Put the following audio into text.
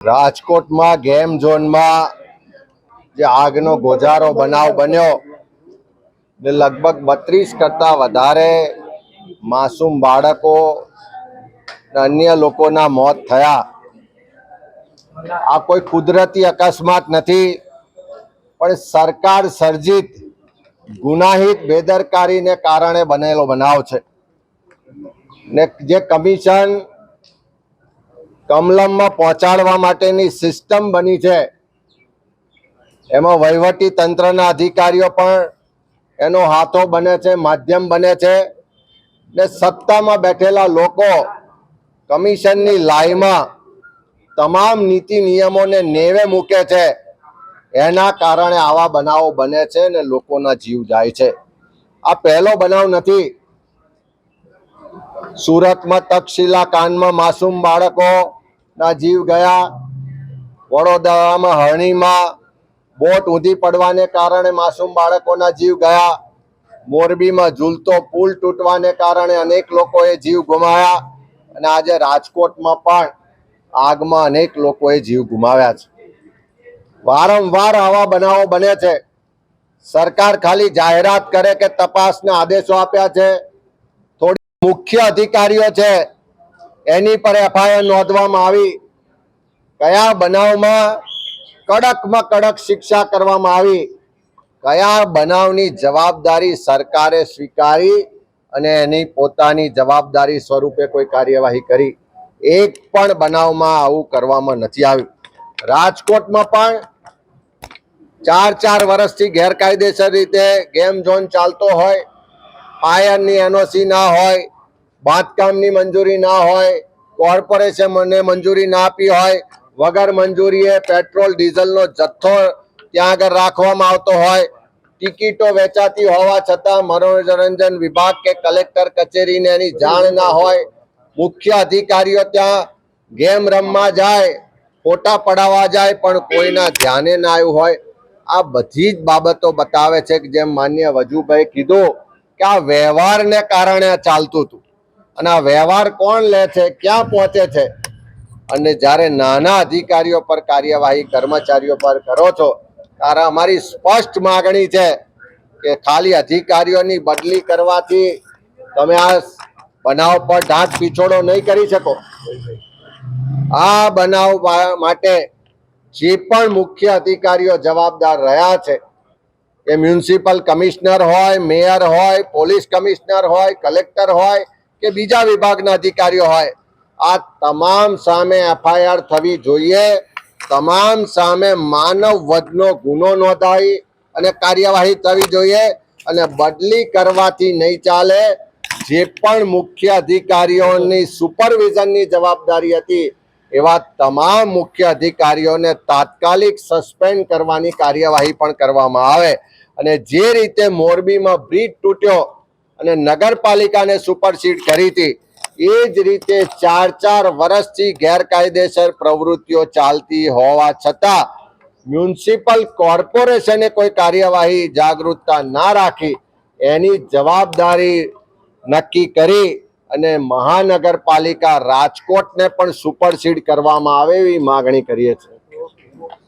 રાજકોટમાં ગેમ ઝોનમાં જે આગનો ગોજારો બનાવ બન્યો ને લગભગ બત્રીસ કરતાં વધારે માસૂમ બાળકો અન્ય લોકોના મોત થયા. આ કોઈ કુદરતી અકસ્માત નથી, પણ સરકાર સર્જિત ગુનાહિત બેદરકારીને કારણે બનેલો બનાવ છે. ને જે કમિશન કમલમમાં પહોંચાડવા માટેની સિસ્ટમ બની છે. એમાં વહીવટી તંત્રના અધિકારીઓ પણ એનો હાથો બને છે, માધ્યમ બને છે ને સત્તામાં બેઠેલા લોકો કમિશનની લાઈમાં તમામ નીતિ નિયમોને નેવે મૂકે છે. એના કારણે આવા બનાવો બને છે ને લોકોના જીવ જાય છે. આ પહેલો બનાવ નથી. સુરતમાં તક્ષશિલા કાંડમાં માસૂમ બાળકો ના જીવ ગયા. વડોદરામાં હરણીમાં બોટ ઊંધી પડવાને કારણે માસૂમ બાળકોના જીવ ગયા. મોરબીમાં ઝૂલતો પુલ તૂટવાને કારણે અનેક લોકોએ જીવ ગુમાવ્યા અને આજે રાજકોટમાં પણ આગમાં અનેક લોકોએ જીવ ગુમાવ્યા છે. વારંવાર આવા બનાવો બને છે. સરકાર ખાલી જાહેરાત કરે કે તપાસના આદેશો આપ્યા છે. થોડી મુખ્ય અધિકારીઓ છે. એની પર એફઆઈઆર નોંધવામાં આવી. કયા બનાવમાં કડકમાં કડક શિક્ષા કરવામાં આવી? કયા બનાવની જવાબદારી સરકારે સ્વીકારી અને એની પોતાની જવાબદારી સ્વરૂપે કોઈ કાર્યવાહી કરી? એક પણ બનાવમાં આવું કરવામાં નથી આવ્યું. રાજકોટમાં પણ ચાર ચાર વર્ષથી ગેરકાયદેસર રીતે ગેમ ઝોન ચાલતો હોય, ફાયરની એનઓસી ના હોય બાંધકામની મંજૂરી ના હોય, કોર્પોરેશને મંજૂરી ના આપી હોય, વગર મંજૂરીએ પેટ્રોલ, ડીઝલનો જથ્થો ત્યાં આગળ રાખવામાં આવતો હોય, ટિકિટો વેચાતી હોવા છતાં મનોરંજન વિભાગ કે કલેક્ટર કચેરીને એની જાણ ના હોય, મુખ્ય અધિકારીઓ ત્યાં ગેમ રમવા જાય, ફોટા પડાવવા જાય, પણ કોઈના ધ્યાને ના આવ્યું હોય. આ બધી જ બાબતો બતાવે છે કે જેમ માન્ય વજુભાઈ કીધું કે આ વ્યવહારને કારણે ચાલતું હતું. અને આ વ્યવહાર કોણ લે છે, ક્યાં પહોંચે છે? અને જ્યારે નાના અધિકારીઓ પર કાર્યવાહી, કર્મચારીઓ પર કરો છો, ત્યારે અમારી સ્પષ્ટ માગણી છે કે ખાલી અધિકારીઓની બદલી કરવાથી તમે આ બનાવ પર ઢાંક પીછોડો નહીં કરી શકો. આ બનાવ માટે જે પણ મુખ્ય અધિકારીઓ જવાબદાર રહ્યા છે, એ મ્યુનિસિપલ કમિશનર હોય, મેયર હોય, પોલીસ કમિશનર હોય, કલેક્ટર હોય કે બીજા વિભાગના અધિકારીઓ હોય. આ તમામ સામે એફઆઈઆર થવી જોઈએ. તમામ સામે માનવ વધનો ગુનો નોંધાઈ અને કાર્યવાહી થવી જોઈએ અને બદલી કરવાથી નહીં ચાલે. જે પણ મુખ્ય અધિકારીઓની સુપરવિઝનની જવાબદારી હતી, એવા તમામ મુખ્ય અધિકારીઓને તાત્કાલિક સસ્પેન્ડ કરવાની કાર્યવાહી પણ કરવામાં આવે. અને જે રીતે મોરબીમાં બ્રિજ તૂટ્યો અને નગરપાલિકાને સુપરસીડ કરી હતી. એ જ રીતે ચાર ચાર વર્ષથી ગેરકાયદેસર પ્રવૃત્તિઓ ચાલતી હોવા છતાં મ્યુનિસિપલ કોર્પોરેશને કોઈ કાર્યવાહી જાગૃતતા ના રાખી એની જવાબદારી નક્કી કરી અને મહાનગરપાલિકા રાજકોટને પણ સુપરસીડ કરવામાં આવે એવી માગણી કરીએ છીએ.